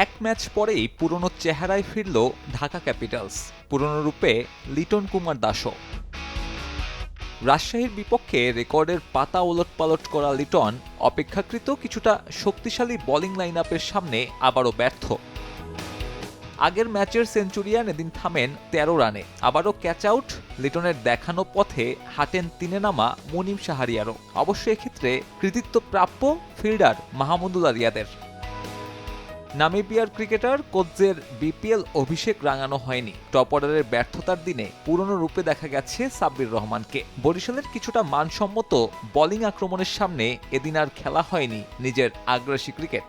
এক ম্যাচ পরেই পুরনো চেহারায় ফিরল ঢাকা ক্যাপিটালস, পুরনো রূপে লিটন কুমার দাসও। রাজশাহীর বিপক্ষে রেকর্ডের পাতা ওলটপালট করা লিটন অপেক্ষাকৃত কিছুটা শক্তিশালী বোলিং লাইন সামনে আবারও ব্যর্থ। আগের ম্যাচের সেঞ্চুরিয়ান এদিন থামেন তেরো রানে, আবারও ক্যাচ আউট লিটনের দেখানো পথে হাঁটেন তিনে নামা মুনিম সাহারিয়ারও অবশ্য এক্ষেত্রে কৃতিত্ব প্রাপ্য ফিল্ডার মাহমুদুল রিয়াদের। নামিবিয়ার ক্রিকেটার কোচের বিপিএল অভিষেক রাঙানো হয়নি। টপ অর্ডারের ব্যর্থতার দিনে পুরনো রূপে দেখা গেছে সাব্বির রহমানকে। বরিশালের কিছুটা মানসম্মত বোলিং আক্রমণের সামনে এদিন আর খেলা হয়নি নিজের আগ্রাসী ক্রিকেট।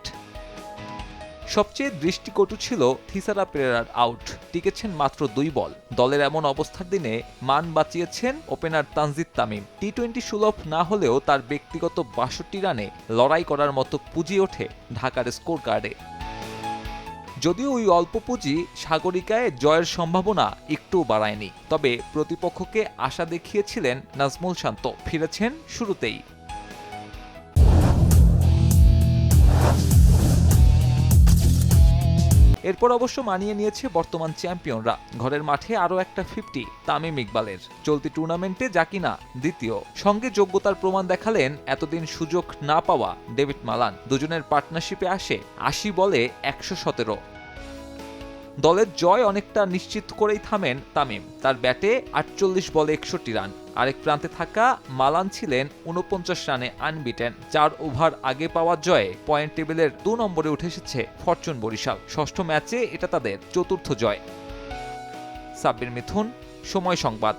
সবচেয়ে দৃষ্টিকটু ছিল থিসারা পেরেরার আউট। টিকেছেন মাত্র দুই বল। দলের এমন অবস্থার দিনে মান বাঁচিয়েছেন opener Tanzid Tamim. T twenty সুলভ না হলেও তার ব্যক্তিগত বাষট্টি রানে লড়াই করার মতো পুঁজি ওঠে ঢাকার স্কোর কার্ডে যদিও ওই অল্প পুঁজি সাগরিকায় জয়ের সম্ভাবনা একটু বাড়ায়নি, তবে প্রতিপক্ষকে আশা দেখিয়েছিলেন নাজমুল শান্ত। ফিরেছেন শুরুতেই। এরপর অবশ্য মানিয়ে নিয়েছে বর্তমান চ্যাম্পিয়নরা। ঘরের মাঠে আরও একটা ফিফটি, তামিম ইকবালের। চলতি টুর্নামেন্টে যা কিনা দ্বিতীয়। সঙ্গে যোগ্যতার প্রমাণ দেখালেন এতদিন সুযোগ না পাওয়া ডেভিড মালান। দুজনের পার্টনারশিপে আসে আশি বলে একশো সতেরো। দলের জয় অনেকটা নিশ্চিত করেই থামেন তামিম। তার ব্যাটে আটচল্লিশ বলে একষট্টি রান। আরেক প্রান্তে থাকা মালান ছিলেন উনপঞ্চাশ রানে আনবিটেন। চার ওভার আগে পাওয়া জয়ে পয়েন্ট টেবিলের দু নম্বরে উঠে এসেছে ফরচুন বরিশাল। ষষ্ঠ ম্যাচে এটা তাদের চতুর্থ জয়। সাব্বির মিথুন, সময় সংবাদ।